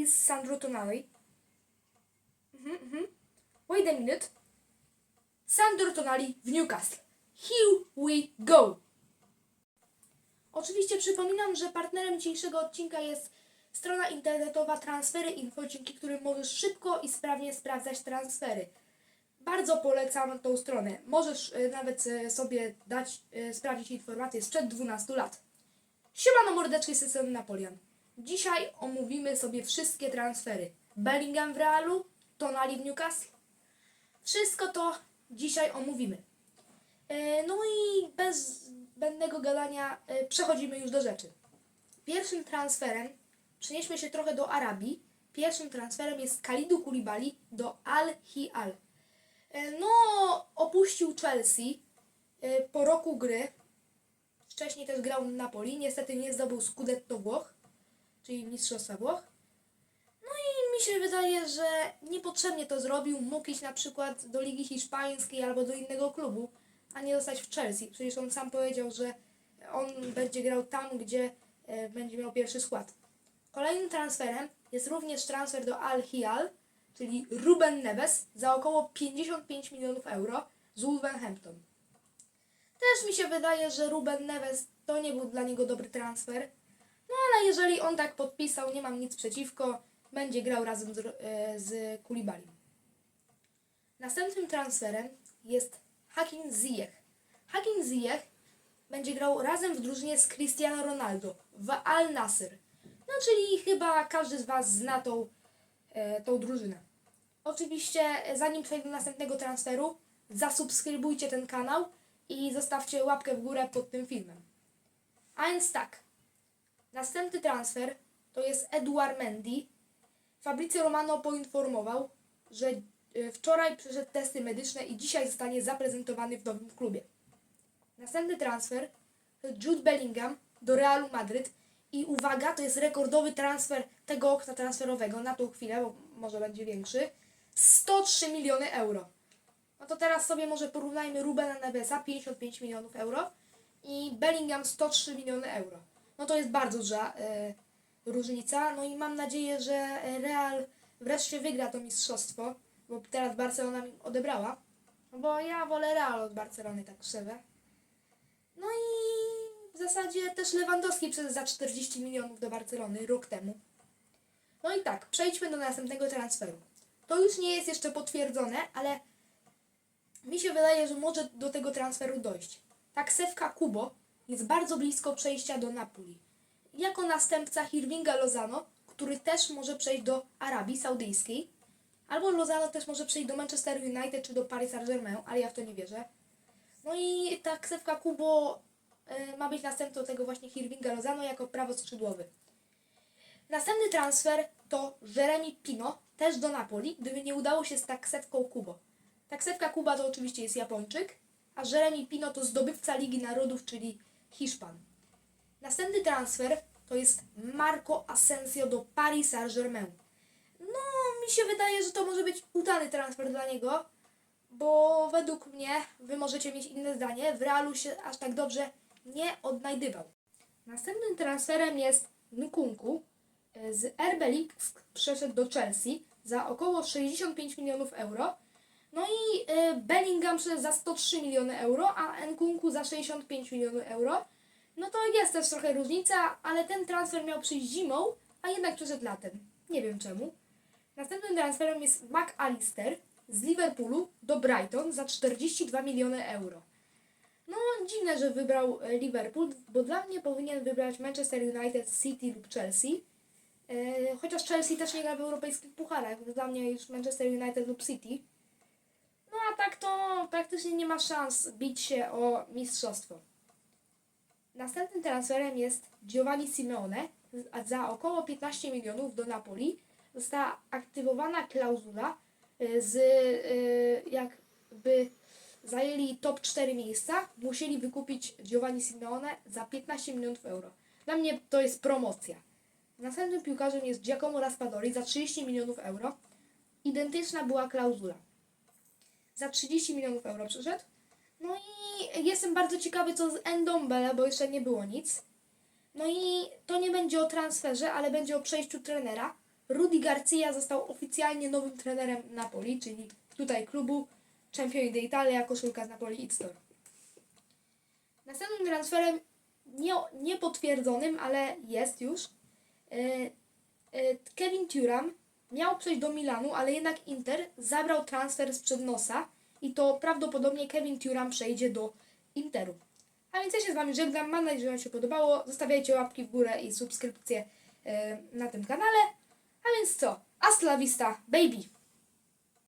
is Sandro Tonali. Mhm, mhm. Wait a minute. Sandro Tonali w Newcastle. Here we go! Oczywiście przypominam, że partnerem dzisiejszego odcinka jest strona internetowa Transfery Info, dzięki którym możesz szybko i sprawnie sprawdzać transfery. Bardzo polecam tą stronę. Możesz e, nawet e, sobie dać, e, sprawdzić informacje sprzed 12 lat. Siemano mordeczki z systemu Napoleon. Dzisiaj omówimy sobie wszystkie transfery. Bellingham w Realu, Tonali w Newcastle. Wszystko to dzisiaj omówimy. E, No i bez zbędnego gadania e, przechodzimy już do rzeczy. Pierwszym transferem przenieśmy się trochę do Arabii. Pierwszym transferem jest Kalidu Koulibaly do Al Hilal. E, No, opuścił Chelsea po roku gry. Wcześniej też grał na Napoli. Niestety nie zdobył Scudetto Włoch, czyli Mistrzostwa Włoch. No i mi się wydaje, że niepotrzebnie to zrobił. Mógł iść na przykład do Ligi Hiszpańskiej albo do innego klubu, a nie zostać w Chelsea. Przecież on sam powiedział, że on będzie grał tam, gdzie e, będzie miał pierwszy skład. Kolejnym transferem jest również transfer do Al Hilal, czyli Ruben Neves za około 55 milionów euro z Wolverhampton. Też mi się wydaje, że Ruben Neves to nie był dla niego dobry transfer. No ale jeżeli on tak podpisał, nie mam nic przeciwko, będzie grał razem z, e, z Koulibalim. Następnym transferem jest Hakim Ziyech. Hakim Ziyech będzie grał razem w drużynie z Cristiano Ronaldo w Al Nasr. No czyli chyba każdy z Was zna tą, e, tą drużynę. Oczywiście e, zanim przejdę do następnego transferu, zasubskrybujcie ten kanał i zostawcie łapkę w górę pod tym filmem. A więc tak, następny transfer to jest Eduard Mendy. Fabrizio Romano poinformował, że e, wczoraj przeszedł testy medyczne i dzisiaj zostanie zaprezentowany w nowym klubie. Następny transfer to Jude Bellingham do Realu Madryt i uwaga, to jest rekordowy transfer tego okna transferowego na tą chwilę, bo może będzie większy. 103 miliony euro. No to teraz sobie może porównajmy Rubena Nevesa 55 milionów euro i Bellingham 103 miliony euro. No to jest bardzo duża e, różnica. No i mam nadzieję, że Real wreszcie wygra to mistrzostwo, bo teraz Barcelona mi odebrała. No bo ja wolę Real od Barcelony, tak szczerze. No i w zasadzie też Lewandowski przyszedł za 40 milionów do Barcelony rok temu. No i tak, przejdźmy do następnego transferu. To już nie jest jeszcze potwierdzone, ale mi się wydaje, że może do tego transferu dojść. Taksewka Kubo jest bardzo blisko przejścia do Napoli. Jako następca Hirvinga Lozano, który też może przejść do Arabii Saudyjskiej, albo Lozano też może przejść do Manchester United czy do Paris Saint-Germain, ale ja w to nie wierzę. No i ta ksewka Kubo e, ma być następcą tego właśnie Hirvinga Lozano jako prawoskrzydłowy. Następny transfer to Jeremy Pino, też do Napoli, gdyby nie udało się z taksewką Kubo. Taksewka Kuba to oczywiście jest Japończyk, a Jeremy Pino to zdobywca Ligi Narodów, czyli Hiszpan. Następny transfer to jest Marco Asensio do Paris Saint-Germain. No, mi się wydaje, że to może być udany transfer dla niego, bo według mnie, wy możecie mieć inne zdanie, w Realu się aż tak dobrze nie odnajdywał. Następnym transferem jest Nkunku. E, Z RB przeszedł do Chelsea za około 65 milionów euro. No i e, Bellingham za 103 miliony euro, a Nkunku za 65 milionów euro. No to jest też trochę różnica, ale ten transfer miał przyjść zimą, a jednak przeszedł latem. Nie wiem czemu. Następnym transferem jest McAllister z Liverpoolu do Brighton za 42 miliony euro. No, dziwne, że wybrał e, Liverpool, bo dla mnie powinien wybrać Manchester United, City lub Chelsea. E, chociaż Chelsea też nie gra w europejskich pucharach, więc dla mnie już Manchester United lub City. Praktycznie nie ma szans bić się o mistrzostwo. Następnym transferem jest Giovanni Simeone za około 15 milionów do Napoli. Została aktywowana klauzula y, z y, jakby zajęli top 4 miejsca, musieli wykupić Giovanni Simeone za 15 milionów euro. Dla mnie to jest promocja. Następnym piłkarzem jest Giacomo Raspadori za 30 milionów euro. Identyczna była klauzula. Za 30 milionów euro przyszedł. No i jestem bardzo ciekawy co z Endombele, bo jeszcze nie było nic. No i to nie będzie o transferze, ale będzie o przejściu trenera. Rudy Garcia został oficjalnie nowym trenerem Napoli, czyli tutaj klubu Championi d'Italia, koszulka z Napoli It Store. Następnym transferem nie, niepotwierdzonym, ale jest już. e, e, Kevin Turam miał przejść do Milanu, ale jednak Inter zabrał transfer sprzed nosa i to prawdopodobnie Kevin Turam przejdzie do Interu. A więc ja się z Wami żegnam. Mam nadzieję, że Wam się podobało. Zostawiajcie łapki w górę i subskrypcje e, na tym kanale. A więc co? Hasta la vista, baby!